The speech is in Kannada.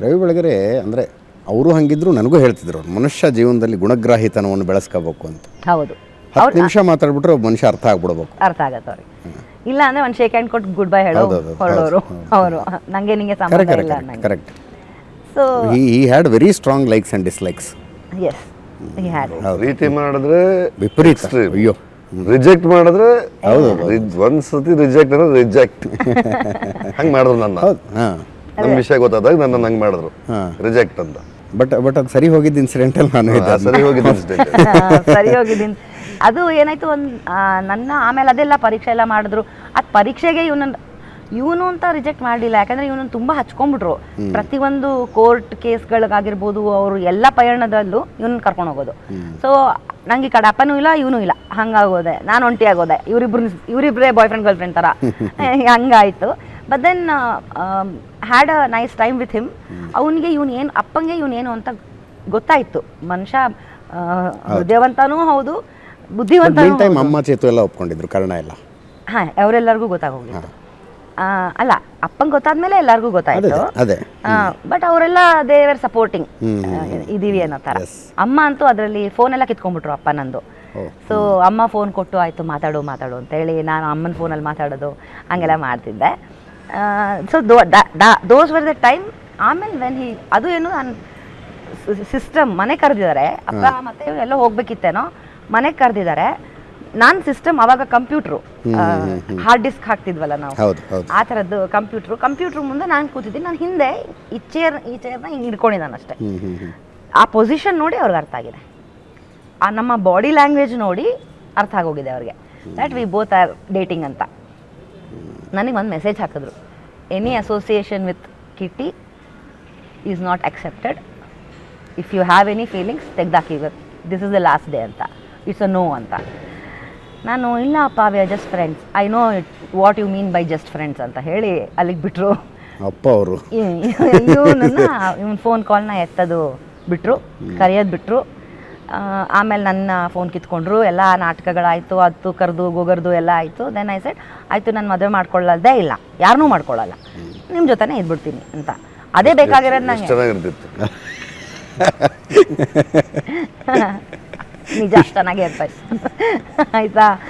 ರವಿ ಬೆಳಗೆರೆ ಅಂದರೆ ಅವರು ಹಂಗಿದ್ರು ನನಗೂ ಹೇಳ್ತಿದ್ರು ಅವ್ರು ಮನುಷ್ಯ ಜೀವನದಲ್ಲಿ ಗುಣಗ್ರಾಹಿತನವನ್ನು ಬೆಳೆಸ್ಕೋಬೇಕು ಅಂತ. ಹೌದು. ಹತ್ತು ನಿಮಿಷ ಮಾತಾಡ್ಬಿಟ್ರೆ ಒಬ್ಬ ಮನುಷ್ಯ ಅರ್ಥ ಆಗ್ಬಿಡ್ಬೇಕು. ಅರ್ಥ ಆಗತ್ತೆ ಅವ್ರಿಗೆ. ಇಲ್ಲ ಅಂದ್ರೆ ಒಂದು ಶೇಕ್ ಹ್ಯಾಂಡ್ ಕೊಟ್ಟು ಗುಡ್ ಬೈ ಹೇಳೋ ಹೊರಡೋರು. ಅವರು ನಂಗೆ ನಿಂಗೆ ಸಂಬಂಧ ಕರೆಕ್ಟ್ ಇಲ್ಲ ಸೊ ಈ ಈ had very strong likes and dislikes S ರೀತಿ ಹ್ಯಾಡ್ ಪ್ರೀತಿ ಮಾಡಿದ್ರೆ ವಿಪರೀತ. ಅಯ್ಯೋ. ರಿಜೆಕ್ಟ್ ಮಾಡಿದ್ರೆ ಹೌದು ಒಂದ್ಸತಿ ರಿಜೆಕ್ಟ್ ಅಂದ್ರೆ ರಿಜೆಕ್ಟ್ ಹಂಗೆ ಮಾಡಿದ್ರು ನನ್ನ. ಹೌದು ಹಾಂ. ನಮ್ ವಿಷಯ ಗೊತ್ತಾದಾಗ ನನ್ನ ನಂಗೆ ಮಾಡಿದ್ರು. ರಿಜೆಕ್ಟ್ ಅಂತ. ಬಟ್ ಬಟ್ ಅದು ಸರಿ ಹೋಗಿದ್ದ ಇನ್ಸಿಡೆಂಟಲ್ಲಿ ನಾನು ಇದ್ದೆ ಸರಿ ಹೋಗಿದ್ದು ಇನ್ಸಿಡೆಂಟ್ ಸರಿ ಹೋಗಿದ್ದೀನಿ ಅದು ಏನಾಯ್ತು ಒಂದು ನನ್ನ ಆಮೇಲೆ ಅದೆಲ್ಲ ಪರೀಕ್ಷೆ ಎಲ್ಲ ಮಾಡಿದ್ರು. ಆ ಪರೀಕ್ಷೆಗೆ ಇವನ ಇವನು ಅಂತ ರಿಜೆಕ್ಟ್ ಮಾಡಲಿಲ್ಲ. ಯಾಕಂದ್ರೆ ಇವನು ತುಂಬ ಹಚ್ಕೊಂಡ್ಬಿಟ್ರು. ಪ್ರತಿಯೊಂದು ಕೋರ್ಟ್ ಕೇಸ್ಗಳಿಗಾಗಿರ್ಬೋದು ಅವರು ಎಲ್ಲ ಪಯಣದಲ್ಲೂ ಇವನ್ ಕರ್ಕೊಂಡು ಹೋಗೋದು. ಸೊ ನಂಗೆ ಈ ಕಡೆ ಅಪ್ಪನೂ ಇಲ್ಲ ಇವನು ಇಲ್ಲ. ಹಂಗಾಗೋದೆ. ನಾನು ಒಂಟಿ ಆಗೋದೆ ಇವರಿಬ್ರು ಇವರಿಬ್ಬರೇ ಬಾಯ್ ಫ್ರೆಂಡ್ ಗರ್ಲ್ ಫ್ರೆಂಡ್ ಥರ ಹಂಗಾಯಿತು. But then had a nice time with him ಅವನಿಗೆ ಇವನು ಏನು ಅಪ್ಪಂಗೆ ಇವನು ಏನು ಅಂತ ಗೊತ್ತಾಯಿತು. ಮನುಷ್ಯ ಹೃದಯವಂತನೂ ಹೌದು. ಬುದ್ಧಿವಂತ ಟೈಮ್ ಅಮ್ಮ ಚೇತು ಎಲ್ಲ ಒಪ್ಕೊಂಡಿದ್ರು ಕಾರಣ ಎಲ್ಲ. ಹಾಂ ಅವರೆಲ್ಲರಿಗೂ ಗೊತ್ತಾಗೋಗಿತ್ತು ಆ, ಅಲ್ಲ ಅಪ್ಪಂಗೆ ಗೊತ್ತಾದ್ಮೇಲೆ ಎಲ್ಲರಿಗೂ ಗೊತ್ತಾಯ್ತು. ಬಟ್ ಅವರೆಲ್ಲ ದೇವರ್ ಸಪೋರ್ಟಿಂಗ್ ಇದೀವಿ ಅನ್ನೋ ತರ. ಅಮ್ಮ ಅಂತೂ ಅದರಲ್ಲಿ ಫೋನ್ ಎಲ್ಲ ಕಿತ್ಕೊಂಡ್ಬಿಟ್ರು ಅಪ್ಪ ನಂದು. ಸೊ ಅಮ್ಮ ಫೋನ್ ಕೊಟ್ಟು ಆಯ್ತು ಮಾತಾಡು ಮಾತಾಡು ಅಂತ ಹೇಳಿ ನಾನು ಅಮ್ಮನ ಫೋನಲ್ಲಿ ಮಾತಾಡೋದು ಹಂಗೆಲ್ಲ ಮಾಡ್ತಿದ್ದೆ. So those were the time ಆಮೇಲೆ ವೆನ್ ಹಿ ಅದು ಏನು ನಾನು ಸಿಸ್ಟಮ್ ಮನೆ ಕರೆದಿದ್ದಾರೆ ಅಪ್ಪ ಮತ್ತೆ ಎಲ್ಲ ಹೋಗ್ಬೇಕಿತ್ತೇನೋ ಮನೆಗೆ ಕರೆದಿದ್ದಾರೆ ನಾನು ಸಿಸ್ಟಮ್ ಅವಾಗ ಕಂಪ್ಯೂಟ್ರು ಹಾರ್ಡ್ ಡಿಸ್ಕ್ ಹಾಕ್ತಿದ್ವಲ್ಲ ನಾವು. ಆ ಥರದ್ದು ಕಂಪ್ಯೂಟ್ರು ಕಂಪ್ಯೂಟ್ರ್ ಮುಂದೆ ನಾನು ಕೂತಿದ್ದೀನಿ ನಾನು ಹಿಂದೆ ಈ ಚೇರ್ ಈ ಚೇರ್ನ ಹಿಂಗೆ ಹಿಡ್ಕೊಂಡಿದ್ದಾನೆ ಅಷ್ಟೇ. ಆ ಪೊಸಿಷನ್ ನೋಡಿ ಅವ್ರಿಗೆ ಅರ್ಥ ಆಗಿದೆ. ಆ ನಮ್ಮ ಬಾಡಿ ಲ್ಯಾಂಗ್ವೇಜ್ ನೋಡಿ ಅರ್ಥ ಆಗೋಗಿದೆ ಅವ್ರಿಗೆ. That we both are dating ಅಂತ. ನನಗೆ ಒಂದು ಮೆಸೇಜ್ ಹಾಕಿದ್ರು. Any association with Kitty is not accepted if you have any feelings ತೆಗ್ದಾಕಿ this is the last day ಅಂತ. ಇಟ್ಸ್ ಅ ನೋ ಅಂತ. ನಾನು ಇಲ್ಲಪ್ಪ we are just friends I know it what you mean by just friends ಅಂತ ಹೇಳಿ ಅಲ್ಲಿಗೆ ಬಿಟ್ಟರು ಅಪ್ಪ ಅವರು. ಇವನನ್ನ ಇವನ್ ಫೋನ್ ಕಾಲ್ನ ಎತ್ತದು ಬಿಟ್ಟರು ಕರೆಯೋದು ಬಿಟ್ಟರು ಆಮೇಲೆ ನನ್ನ ಫೋನ್ ಕಿತ್ಕೊಂಡ್ರು ಎಲ್ಲ ನಾಟಕಗಳಾಯಿತು ಅದು ಕರೆದು ಗೋಗರ್ದು ಎಲ್ಲ ಆಯಿತು. ದೆನ್ ಐ ಸೆಟ್ ಆಯಿತು ನಾನು ಮದುವೆ ಮಾಡ್ಕೊಳ್ಳೋದೇ ಇಲ್ಲ. ಯಾರನ್ನೂ ಮಾಡ್ಕೊಳ್ಳಲ್ಲ. ನಿಮ್ಮ ಜೊತೆನೇ ಇದ್ಬಿಡ್ತೀನಿ ಅಂತ. ಅದೇ ಬೇಕಾಗಿರೋದು ನಂಗೆ. ಚೆನ್ನಾಗಿರ್ತಿತ್ತು. ನಿಜ ಚೆನ್ನಾಗೇ ಇರ್ತಾಯ್ತು. ಆಯಿತಾ?